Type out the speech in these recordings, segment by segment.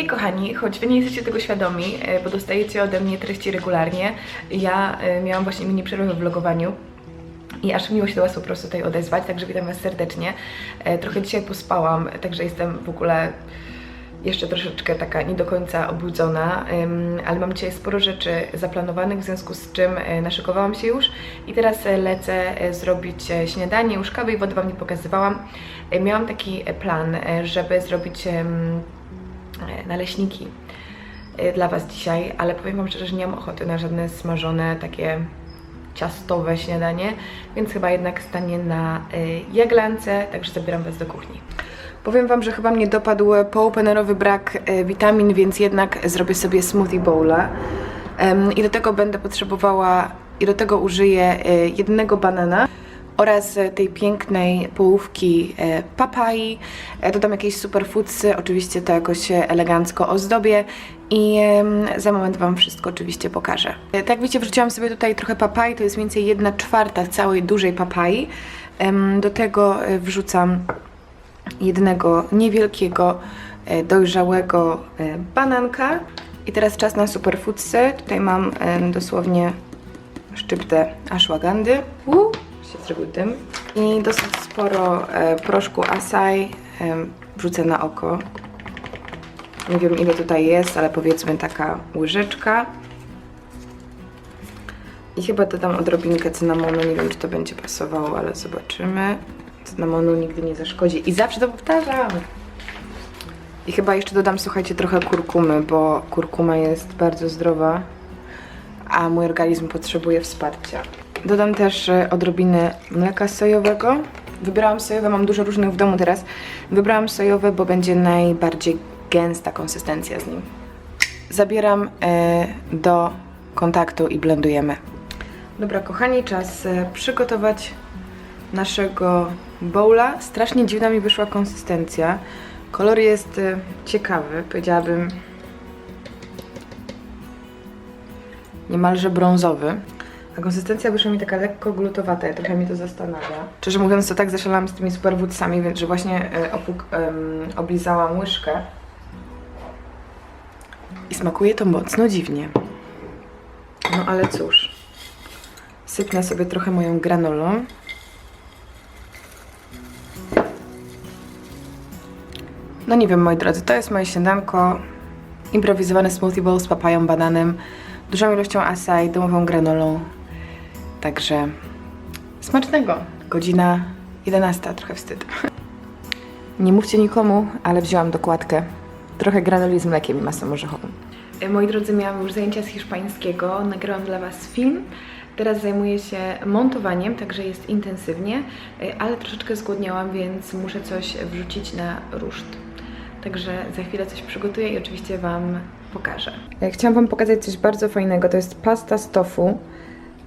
Hej kochani, choć wy nie jesteście tego świadomi, e, bo dostajecie ode mnie treści regularnie, ja e, miałam właśnie mini przerwę w vlogowaniu i aż miło się do Was po prostu tutaj odezwać, także witam Was serdecznie. E, Trochę dzisiaj pospałam, także jestem w ogóle jeszcze troszeczkę taka nie do końca obudzona, ale mam dzisiaj sporo rzeczy zaplanowanych, w związku z czym naszykowałam się już i teraz lecę zrobić śniadanie, już kawy i wody Wam nie pokazywałam. Miałam taki plan, żeby zrobić naleśniki e, dla Was dzisiaj, ale powiem Wam szczerze, że nie mam ochoty na żadne smażone takie ciastowe śniadanie, więc chyba jednak stanie na y, jaglance, także zabieram Was do kuchni. Powiem Wam, że chyba mnie dopadł poupenerowy brak y, witamin, więc jednak zrobię sobie smoothie bowla. I do tego będę potrzebowała, i do tego użyję jednego banana oraz tej pięknej połówki e, papai. E, Dodam jakieś superfoodsy, oczywiście to jakoś elegancko ozdobię i za moment Wam wszystko oczywiście pokażę. E, Tak wiecie, wrzuciłam sobie tutaj trochę papai, to jest mniej więcej 1 czwarta całej dużej papai. Do tego wrzucam jednego niewielkiego, dojrzałego bananka. I teraz czas na superfoodsy. Tutaj mam dosłownie szczyptę ashwagandy. Się zrobił dym. I dosyć sporo e, proszku acai em, wrzucę na oko. Nie wiem ile tutaj jest, ale powiedzmy taka łyżeczka. I chyba dodam odrobinkę cynamonu, nie wiem czy to będzie pasowało, ale zobaczymy. Cynamonu nigdy nie zaszkodzi i zawsze to powtarzam. I chyba jeszcze dodam, słuchajcie, trochę kurkumy, bo kurkuma jest bardzo zdrowa, a mój organizm potrzebuje wsparcia. Dodam też odrobinę mleka sojowego. Wybrałam sojowe, mam dużo różnych w domu teraz. Wybrałam sojowe, bo będzie najbardziej gęsta konsystencja z nim. Zabieram e, do kontaktu i blendujemy. Dobra, kochani, czas e, przygotować naszego bowla. Strasznie dziwna mi wyszła konsystencja. Kolor jest e, ciekawy, powiedziałabym niemalże brązowy. A konsystencja wyszła mi taka lekko glutowata, ja trochę mnie to zastanawia. Szczerze mówiąc, to tak zaszalałam z tymi superwoodsami, więc że właśnie e, opuk, oblizałam łyżkę. I smakuje to mocno dziwnie. No ale cóż. Sypnę sobie trochę moją granolą. No nie wiem, moi drodzy, to jest moje śniadanko. Improwizowany smoothie bowl z papają, bananem, dużą ilością acai, domową granolą. Także smacznego. Godzina 11, trochę wstyd. Nie mówcie nikomu, ale wzięłam dokładkę. Trochę granoli z mlekiem i masą orzechową. E, Moi drodzy, miałam już zajęcia z hiszpańskiego, nagrałam dla Was film. Teraz zajmuję się montowaniem, także jest intensywnie, e, ale troszeczkę zgłodniałam, więc muszę coś wrzucić na ruszt. Także za chwilę coś przygotuję i oczywiście Wam pokażę. E, Chciałam Wam pokazać coś bardzo fajnego. To jest pasta z tofu.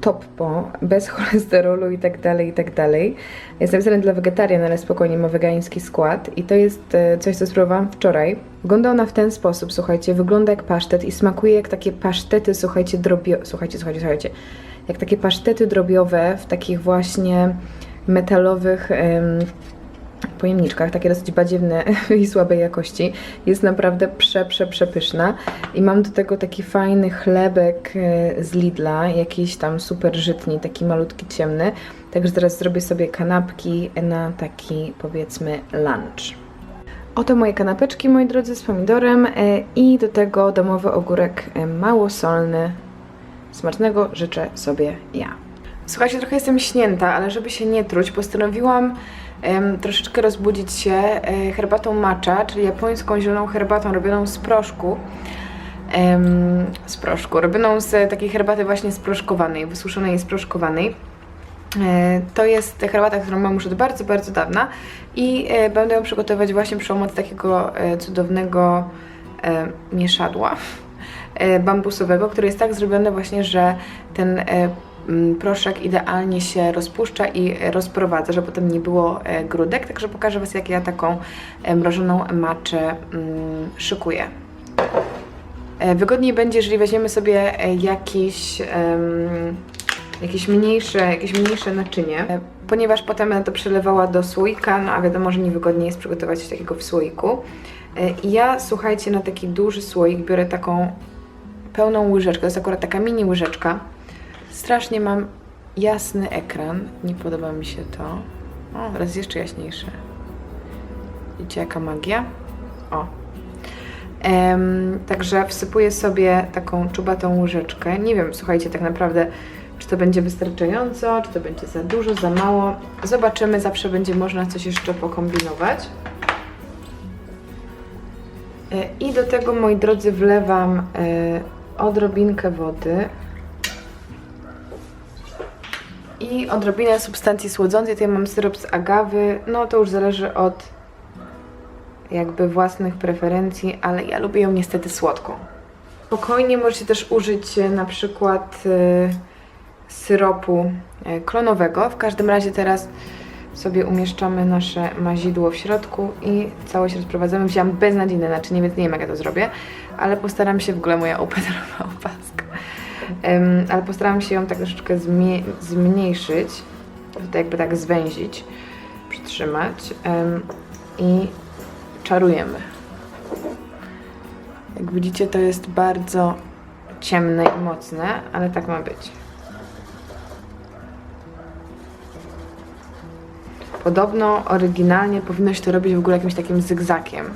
Toppo, bez cholesterolu i tak dalej, i tak dalej. Jest napisane dla wegetarian, ale spokojnie ma wegański skład. I to jest e, coś, co spróbowałam wczoraj. Wygląda ona w ten sposób, słuchajcie, wygląda jak pasztet i smakuje jak takie pasztety, słuchajcie, drobio... Słuchajcie, słuchajcie, słuchajcie. Jak takie pasztety drobiowe w takich właśnie metalowych em, pojemniczkach, takie dosyć badziewne i słabej jakości. Jest naprawdę prze, prze, przepyszna. I mam do tego taki fajny chlebek e, z Lidla, jakiś tam super żytni, taki malutki, ciemny. Także teraz zrobię sobie kanapki na taki, powiedzmy, lunch. Oto moje kanapeczki, moi drodzy, z pomidorem e, i do tego domowy ogórek e, małosolny. Smacznego życzę sobie ja. Słuchajcie, trochę jestem śnięta, ale żeby się nie truć, postanowiłam troszeczkę rozbudzić się e, herbatą matcha, czyli japońską zieloną herbatą robioną z proszku. Z proszku, robioną z takiej herbaty właśnie sproszkowanej, wysuszonej i sproszkowanej. E, To jest herbata, którą mam już od bardzo, bardzo dawna i e, będę ją przygotowywać właśnie przy pomocy takiego cudownego mieszadła bambusowego, który jest tak zrobiony właśnie, że ten proszek idealnie się rozpuszcza i rozprowadza, żeby potem nie było e, grudek. Także pokażę Was, jak ja taką e, mrożoną maczę mm, szykuję. E, Wygodniej będzie, jeżeli weźmiemy sobie jakiś, jakieś, mniejsze, jakieś mniejsze naczynie, ponieważ potem będę to przelewała do słoika, no a wiadomo, że niewygodniej jest przygotować coś takiego w słoiku. I ja, słuchajcie, na taki duży słoik biorę taką pełną łyżeczkę. To jest akurat taka mini łyżeczka. Strasznie mam jasny ekran. Nie podoba mi się to. O, teraz jeszcze jaśniejsze. Widzicie, jaka magia? O. Em, także wsypuję sobie taką czubatą łyżeczkę. Nie wiem, słuchajcie, tak naprawdę, czy to będzie wystarczająco, czy to będzie za dużo, za mało. Zobaczymy, zawsze będzie można coś jeszcze pokombinować. E, I do tego, moi drodzy, wlewam e, odrobinkę wody i odrobinę substancji słodzącej. Tutaj mam syrop z agawy. No to już zależy od jakby własnych preferencji, ale ja lubię ją niestety słodką. Spokojnie możecie też użyć e, na przykład e, syropu e, klonowego. W każdym razie teraz sobie umieszczamy nasze mazidło w środku i całość rozprowadzamy. Wziąłam beznadziejne naczynie, więc nie wiem jak ja to zrobię, ale postaram się, w ogóle moja upedrowa opaska, Em, ale postaram się ją tak troszeczkę zmniejszyć, tutaj jakby tak zwęzić, przytrzymać i czarujemy. Jak widzicie, to jest bardzo ciemne i mocne, ale tak ma być. Podobno oryginalnie powinno się to robić w ogóle jakimś takim zygzakiem.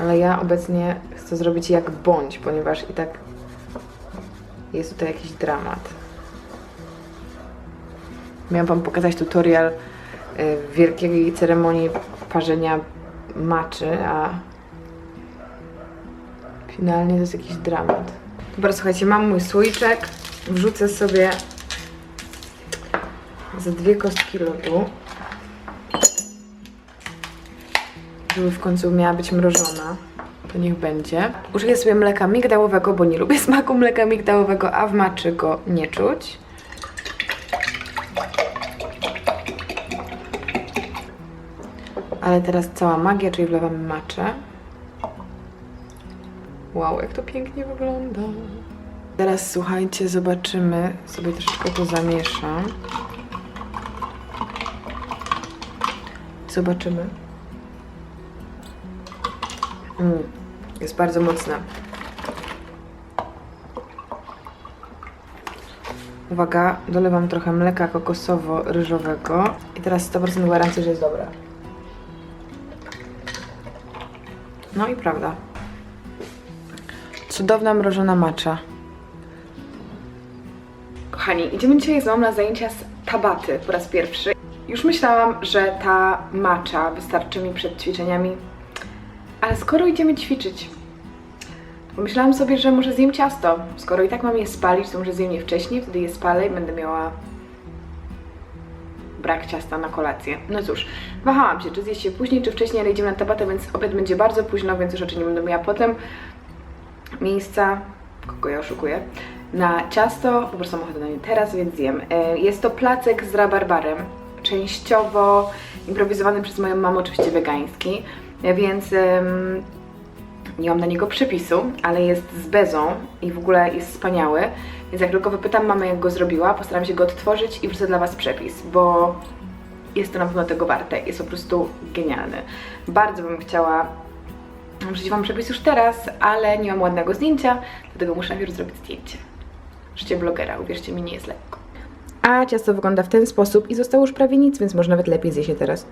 Ale ja obecnie chcę zrobić jak bądź, ponieważ i tak jest tutaj jakiś dramat. Miałam Wam pokazać tutorial y, wielkiej ceremonii parzenia maczy, a finalnie to jest jakiś dramat. Dobra, słuchajcie, mam mój słoiczek. Wrzucę sobie za dwie kostki lodu. Żeby w końcu miała być mrożona. To niech będzie. Użyję sobie mleka migdałowego, bo nie lubię smaku mleka migdałowego, a w maczy go nie czuć. Ale teraz cała magia, czyli wlewamy maczę. Wow, jak to pięknie wygląda. Teraz słuchajcie, zobaczymy. Sobie troszeczkę to zamieszam. Zobaczymy. Mm, jest bardzo mocne. Uwaga, dolewam trochę mleka kokosowo-ryżowego i teraz 100% gwarancji, że jest dobre. No i prawda. Cudowna mrożona macza. Kochani, idziemy dzisiaj z na zajęcia z tabaty po raz pierwszy. Już myślałam, że ta macza wystarczy mi przed ćwiczeniami, ale skoro idziemy ćwiczyć, pomyślałam sobie, że może zjem ciasto. Skoro i tak mam je spalić, to może zjem je wcześniej, wtedy je spalę i będę miała brak ciasta na kolację. No cóż, wahałam się, czy zjeść je później, czy wcześniej, ale idziemy na tabatę, więc obiad będzie bardzo późno, więc raczej nie będę miała potem miejsca, kogo ja oszukuję, na ciasto, po prostu mam ochotę na nie teraz, więc zjem. E, Jest to placek z rabarbarem, częściowo improwizowany przez moją mamę, oczywiście wegański, więc nie mam na niego przepisu, ale jest z bezą i w ogóle jest wspaniały. Więc jak tylko wypytam mamę, jak go zrobiła, postaram się go odtworzyć i wrzucę dla Was przepis, bo jest to na pewno tego warte. Jest po prostu genialny. Bardzo bym chciała wrzucić Wam przepis już teraz, ale nie mam ładnego zdjęcia, dlatego muszę najpierw zrobić zdjęcie. Życie blogera, uwierzcie mi, nie jest lekko. A ciasto wygląda w ten sposób i zostało już prawie nic, więc może nawet lepiej zje się teraz.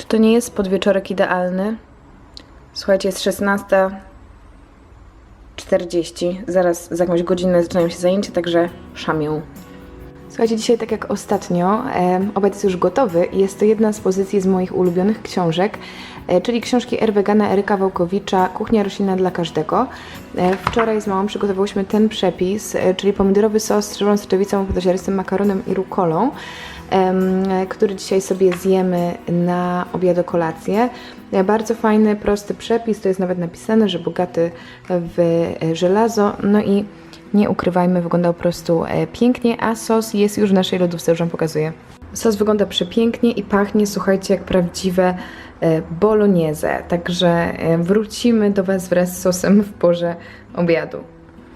Czy to nie jest podwieczorek idealny? Słuchajcie, jest 16.40. Zaraz za jakąś godzinę zaczynają się zajęcia, także szamią. Słuchajcie, dzisiaj tak jak ostatnio, e, obiad jest już gotowy i jest to jedna z pozycji z moich ulubionych książek, e, czyli książki R. Wegana Eryka Wałkowicza Kuchnia roślinna dla każdego. E, wczoraj z mamą przygotowałyśmy ten przepis, e, czyli pomidorowy sos z ryżą soczewicą, podosiarystym makaronem i rukolą, em, który dzisiaj sobie zjemy na obiad kolację. E, Bardzo fajny, prosty przepis, to jest nawet napisane, że bogaty w e, żelazo, no i nie ukrywajmy, wygląda po prostu e, pięknie, a sos jest już w naszej lodówce, już Wam pokazuję. Sos wygląda przepięknie i pachnie, słuchajcie, jak prawdziwe e, bolognese, także e, wrócimy do Was wraz z sosem w porze obiadu.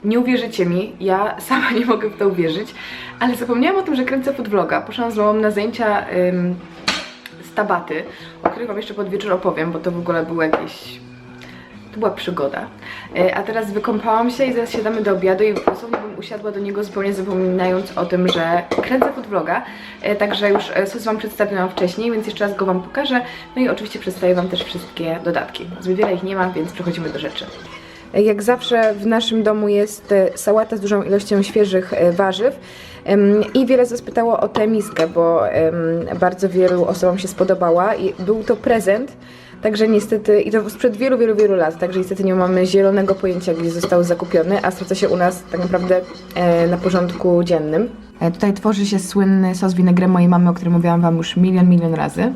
Nie uwierzycie mi, ja sama nie mogę w to uwierzyć, ale zapomniałam o tym, że kręcę food vloga. Poszłam z mamą na zajęcia ym, z Tabaty, o których Wam jeszcze pod wieczór opowiem, bo to w ogóle był jakiś... To była przygoda. E, A teraz wykąpałam się i zaraz siadamy do obiadu i dosłownie bym usiadła do niego zupełnie zapominając o tym, że kręcę food vloga. E, Także już e, sos Wam przedstawiłam wcześniej, więc jeszcze raz go Wam pokażę. No i oczywiście przedstawię Wam też wszystkie dodatki. Zbyt wiele ich nie ma, więc przechodzimy do rzeczy. Jak zawsze w naszym domu jest sałata z dużą ilością świeżych warzyw. I wiele z Was pytało o tę miskę, bo bardzo wielu osobom się spodobała i był to prezent. Także niestety, i to sprzed wielu, wielu, wielu lat, także niestety nie mamy zielonego pojęcia, gdzie został zakupiony, a sprawdza się u nas tak naprawdę e, na porządku dziennym. E, tutaj tworzy się słynny sos winegrem mojej mamy, o którym mówiłam Wam już milion, milion razy.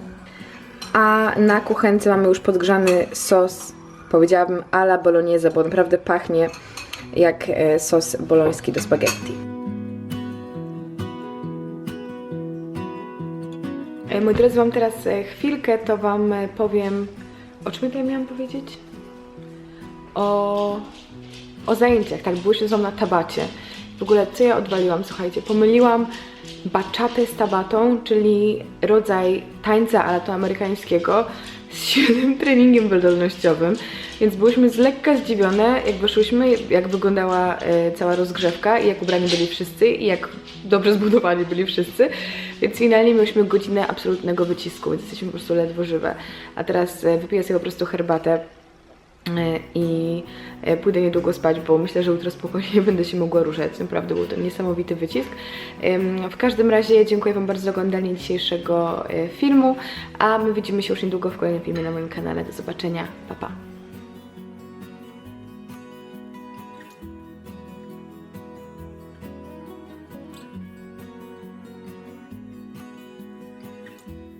A na kuchence mamy już podgrzany sos, powiedziałabym a la bolognese, bo naprawdę pachnie jak e, sos boloński do spaghetti. E, Moi drodzy, mam teraz e, chwilkę, to Wam e, powiem, o czym ja miałam powiedzieć? O, o zajęciach, tak, byłyśmy z Wam na tabacie. W ogóle, co ja odwaliłam, słuchajcie, pomyliłam bachatę z tabatą, czyli rodzaj tańca ale to amerykańskiego z silnym treningiem wydolnościowym, więc byłyśmy z lekka zdziwione, jak wyszłyśmy, jak wyglądała e, cała rozgrzewka i jak ubrani byli wszyscy i jak dobrze zbudowani byli wszyscy, więc finalnie mieliśmy godzinę absolutnego wycisku, więc jesteśmy po prostu ledwo żywe. A teraz e, wypiję sobie po prostu herbatę e, i e, pójdę niedługo spać, bo myślę, że jutro spokojnie będę się mogła ruszać. Naprawdę był to niesamowity wycisk. W każdym razie dziękuję Wam bardzo za oglądanie dzisiejszego filmu, a my widzimy się już niedługo w kolejnym filmie na moim kanale. Do zobaczenia. Pa, pa.